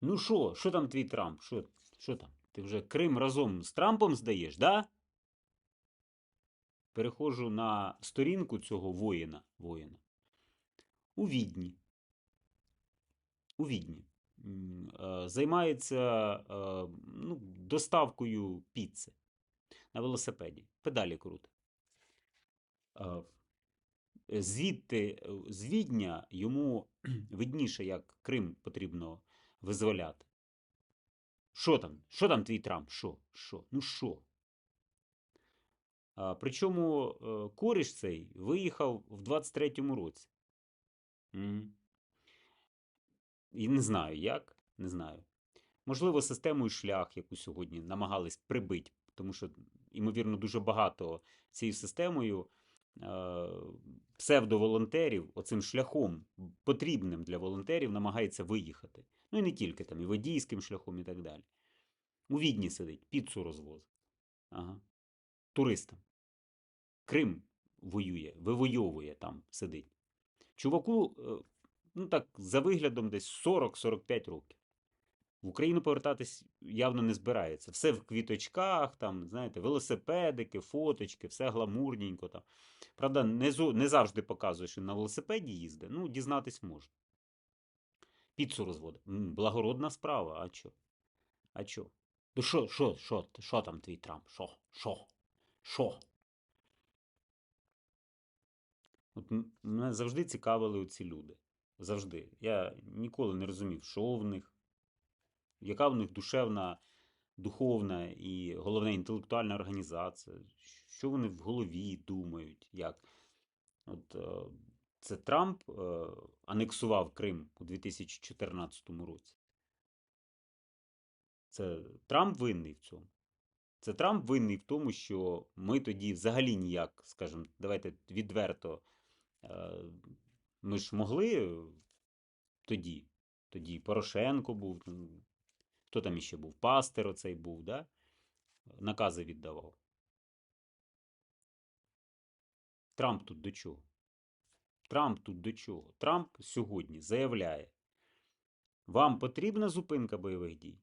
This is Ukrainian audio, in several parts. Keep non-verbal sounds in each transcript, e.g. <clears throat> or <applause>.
Ну що, що там твій Трамп? Що, там? Ти вже Крим разом з Трампом здаєш, да? Переходжу на сторінку цього воїна. воїна. У Відні. У Відні. Е, Займається е, ну, доставкою піци на велосипеді. Педалі крути. Е, Звідти, з Відня йому <clears throat> видніше, як Крим потрібно визволяти. Що там? Що там твій Трамп? Що? Що? Ну що? Причому е, коріш цей виїхав в 23-му році. Мгм. І не знаю як, не знаю. Можливо, системою шлях, яку сьогодні намагались прибити, тому що, ймовірно, дуже багато цією системою е, псевдоволонтерів, оцим шляхом, потрібним для волонтерів, намагається виїхати. Ну і не тільки там, і водійським шляхом, і так далі. У Відні сидить, піцу розвозить. Ага. Туристам. Крим воює, вивойовує там сидить. Чуваку, е, ну так, за виглядом десь 40-45 років. В Україну повертатись явно не збирається. Все в квіточках, там, знаєте, велосипедики, фоточки, все гламурненько там. Правда, не, не завжди показує, що на велосипеді їздить. Ну, дізнатись можна. Піцу розводить. М, Благородна справа, а чо? А чо? Ну що, що, що, що там твій Трамп? Що? Що? Що? От м- мене завжди цікавили ці люди. Завжди. Я ніколи не розумів, що в них, яка в них душевна, духовна і головне інтелектуальна організація, що вони в голові думають, як. От е, це Трамп е, анексував Крим у 2014 році. Це Трамп винний в цьому. Це Трамп винний в тому, що ми тоді взагалі ніяк, скажімо, давайте відверто, е, ми ж могли тоді, тоді Порошенко був, хто там іще був? Пастер оцей був, да? накази віддавав. Трамп тут до чого? Трамп тут до чого? Трамп сьогодні заявляє: вам потрібна зупинка бойових дій?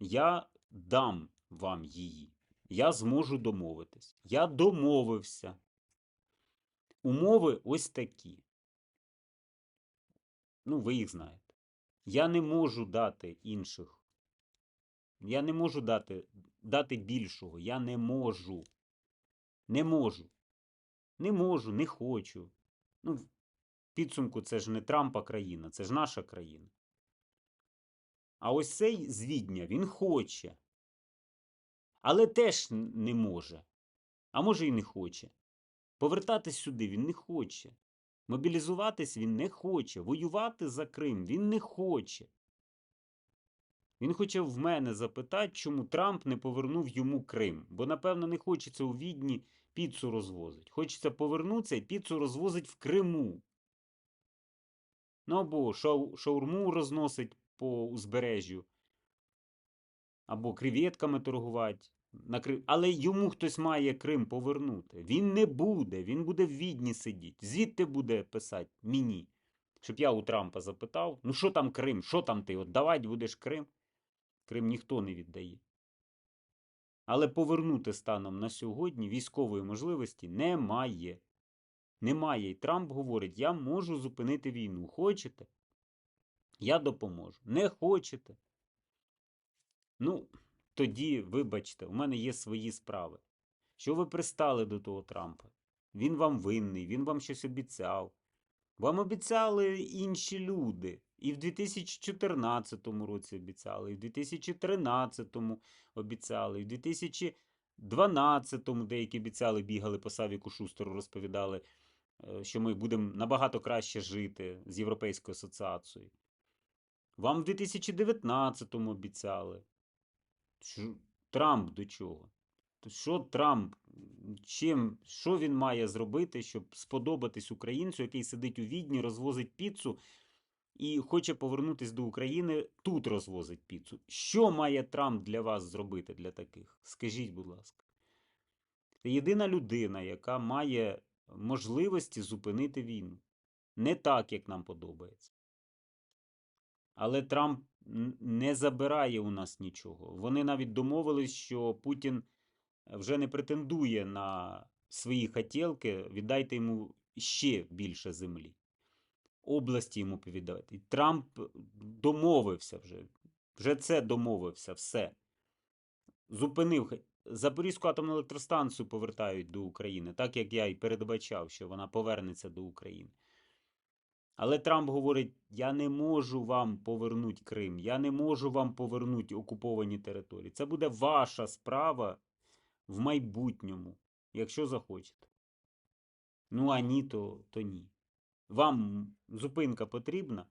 Я дам вам її. Я зможу домовитись. Я домовився. Умови ось такі. Ну, ви їх знаєте. Я не можу дати інших. Я не можу дати, дати більшого. Я не можу. Не можу. Не можу, не хочу. Ну, в підсумку це ж не Трампа країна, це ж наша країна. А ось цей з Відня, він хоче. Але теж не може. А може і не хоче. Повертатись сюди він не хоче. Мобілізуватись він не хоче. Воювати за Крим він не хоче. Він хоче в мене запитати, чому Трамп не повернув йому Крим. Бо, напевно, не хочеться у Відні піцу розвозить. Хочеться повернутися і піцу розвозить в Криму. Ну або шау, шаурму розносить по узбережжю, або креветками торгувати. На Кри- Але йому хтось має Крим повернути. Він не буде, він буде в Відні сидіти. Звідти буде писати мені. Щоб я у Трампа запитав: ну що там Крим? Що там ти? От давати будеш Крим? Крим ніхто не віддає. Але повернути станом на сьогодні військової можливості немає. Немає. І Трамп говорить: я можу зупинити війну. Хочете? Я допоможу. Не хочете? Ну, тоді, вибачте, у мене є свої справи. Що ви пристали до того Трампа? Він вам винний, він вам щось обіцяв. Вам обіцяли інші люди. І в 2014 році обіцяли, і в 2013 обіцяли, і в 2012 деякі обіцяли, бігали по Савіку Шустеру, розповідали, е, що ми будемо набагато краще жити з Європейською асоціацією. Вам в 2019 обіцяли. Трамп до чого? Що Трамп, чим, що він має зробити, щоб сподобатись українцю, який сидить у Відні, розвозить піцу і хоче повернутися до України, тут розвозить піцу. Що має Трамп для вас зробити для таких? Скажіть, будь ласка. Це єдина людина, яка має можливості зупинити війну. Не так, як нам подобається. Але Трамп не забирає у нас нічого. Вони навіть домовились, що Путін вже не претендує на свої хотілки, віддайте йому ще більше землі. Області йому повідати. І Трамп домовився вже. Вже це домовився, все. Зупинив. Запорізьку атомну електростанцію повертають до України, так як я і передбачав, що вона повернеться до України. Але Трамп говорить: я не можу вам повернути Крим, я не можу вам повернути окуповані території. Це буде ваша справа в майбутньому, якщо захочете. Ну, а ні, то, то ні. Вам зупинка потрібна?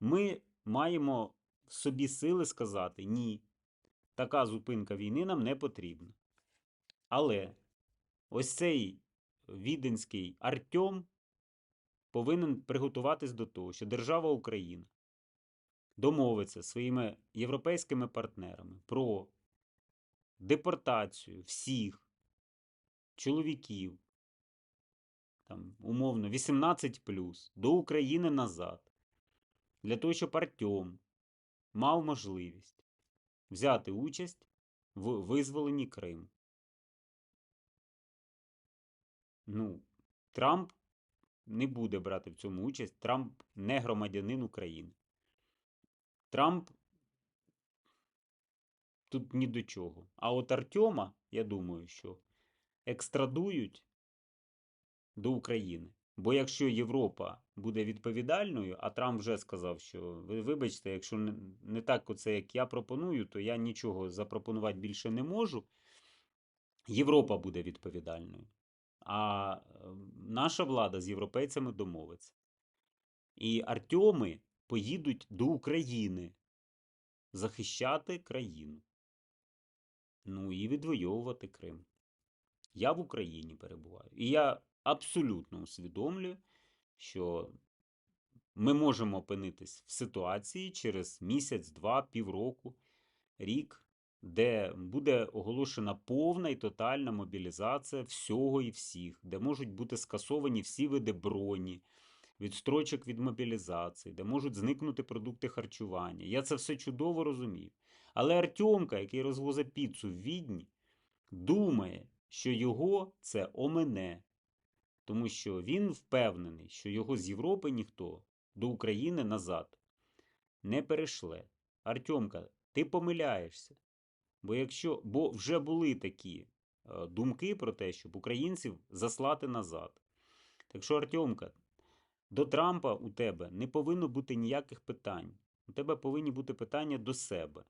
Ми маємо в собі сили сказати ні. Така зупинка війни нам не потрібна. Але ось цей віденський Артем повинен приготуватись до того, що держава Україна домовиться своїми європейськими партнерами про депортацію всіх чоловіків, там, умовно, 18 до України назад, для того, щоб Артем мав можливість взяти участь в визволенні Криму. Ну, Трамп не буде брати в цьому участь. Трамп не громадянин України. Трамп тут ні до чого. А от Артема, я думаю, що екстрадують до України. Бо якщо Європа буде відповідальною, а Трамп вже сказав, що ви вибачте, якщо не, так оце, як я пропоную, то я нічого запропонувати більше не можу. Європа буде відповідальною. А е, наша влада з європейцями домовиться. І Артеми поїдуть до України захищати країну. Ну і відвоювати Крим. Я в Україні перебуваю. І я абсолютно усвідомлюю, що ми можемо опинитись в ситуації через місяць, два, півроку, рік, де буде оголошена повна і тотальна мобілізація всього і всіх, де можуть бути скасовані всі види броні, відстрочок від мобілізації, де можуть зникнути продукти харчування. Я це все чудово розумію. Але Артемка, який розвозить піцу в Відні, думає, що його це омене, тому що він впевнений, що його з Європи ніхто до України назад не перешле. Артемка, ти помиляєшся. Бо якщо бо вже були такі е, думки про те, щоб українців заслати назад. Так що, Артемка, до Трампа у тебе не повинно бути ніяких питань. У тебе повинні бути питання до себе.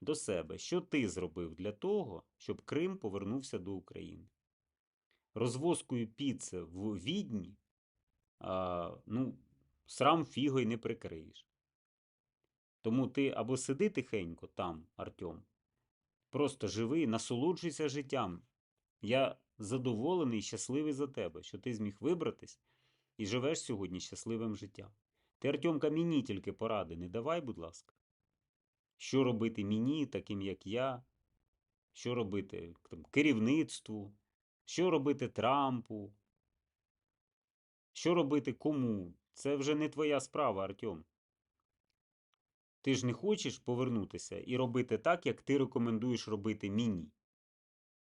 До себе, що ти зробив для того, щоб Крим повернувся до України? Розвозкою піци в Відні, а, ну, срам фігою не прикриєш. Тому ти або сиди тихенько там, Артем, просто живи, насолоджуйся життям. Я задоволений і щасливий за тебе, що ти зміг вибратись і живеш сьогодні щасливим життям. Ти, Артемка, мені тільки поради не давай, будь ласка. Що робити мені, таким як я, що робити там, керівництву, що робити Трампу, що робити кому? Це вже не твоя справа, Артем. Ти ж не хочеш повернутися і робити так, як ти рекомендуєш робити мені.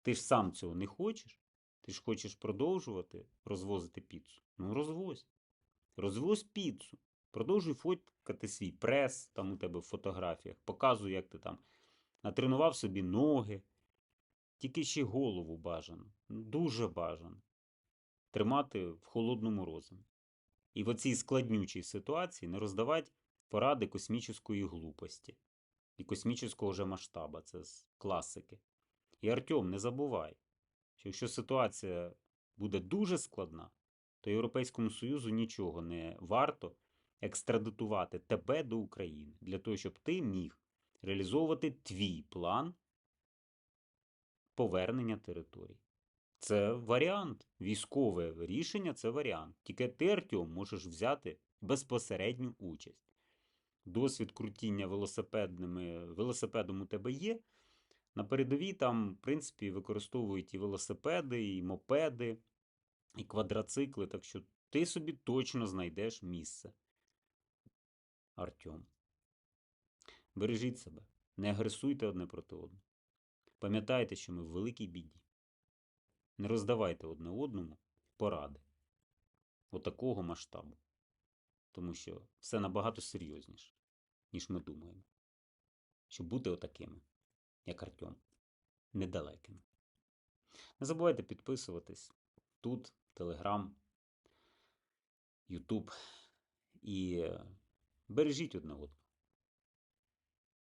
Ти ж сам цього не хочеш. Ти ж хочеш продовжувати розвозити піцу. Ну, розвозь. Розвозь піцу. Продовжуй фоткати свій прес, там у тебе в фотографіях. Показуй, як ти там натренував собі ноги. Тільки ще голову бажано. Дуже бажано. Тримати в холодному розумі. І в оцій складнючій ситуації не роздавати поради космічної глупості і космічного вже масштаба. Це з класики. І Артем, не забувай, що якщо ситуація буде дуже складна, то Європейському Союзу нічого не варто екстрадитувати тебе до України для того, щоб ти міг реалізовувати твій план повернення територій. Це варіант. Військове рішення це варіант. Тільки ти, Артем, можеш взяти безпосередню участь. Досвід крутіння велосипедними, велосипедом у тебе є. На передовій там, в принципі, використовують і велосипеди, і мопеди, і квадроцикли. Так що ти собі точно знайдеш місце. Артем. Бережіть себе, не агресуйте одне проти одного. Пам'ятайте, що ми в великій біді. Не роздавайте одне одному поради отакого масштабу. Тому що все набагато серйозніше, ніж ми думаємо. Щоб бути отакими, як Артем, недалекими. Не забувайте підписуватись тут, Телеграм, Ютуб. І е, бережіть одне одного.